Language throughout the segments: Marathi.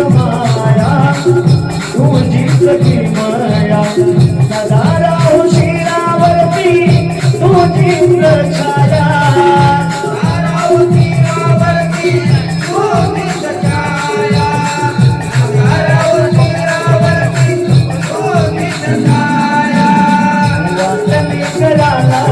माया तुझी सखी माया सदारा उशिरावरती तुझी छाया? la la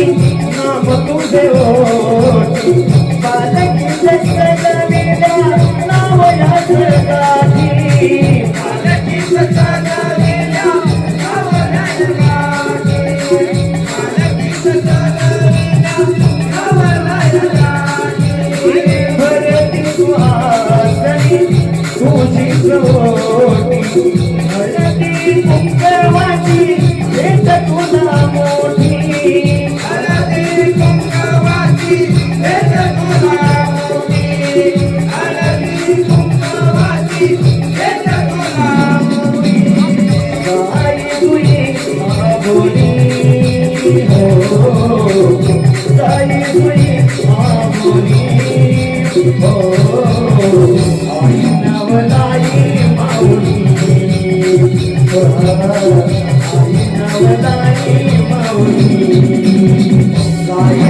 ओटी नाम तुझे ओटी बालक जगत नाम या जगाची साई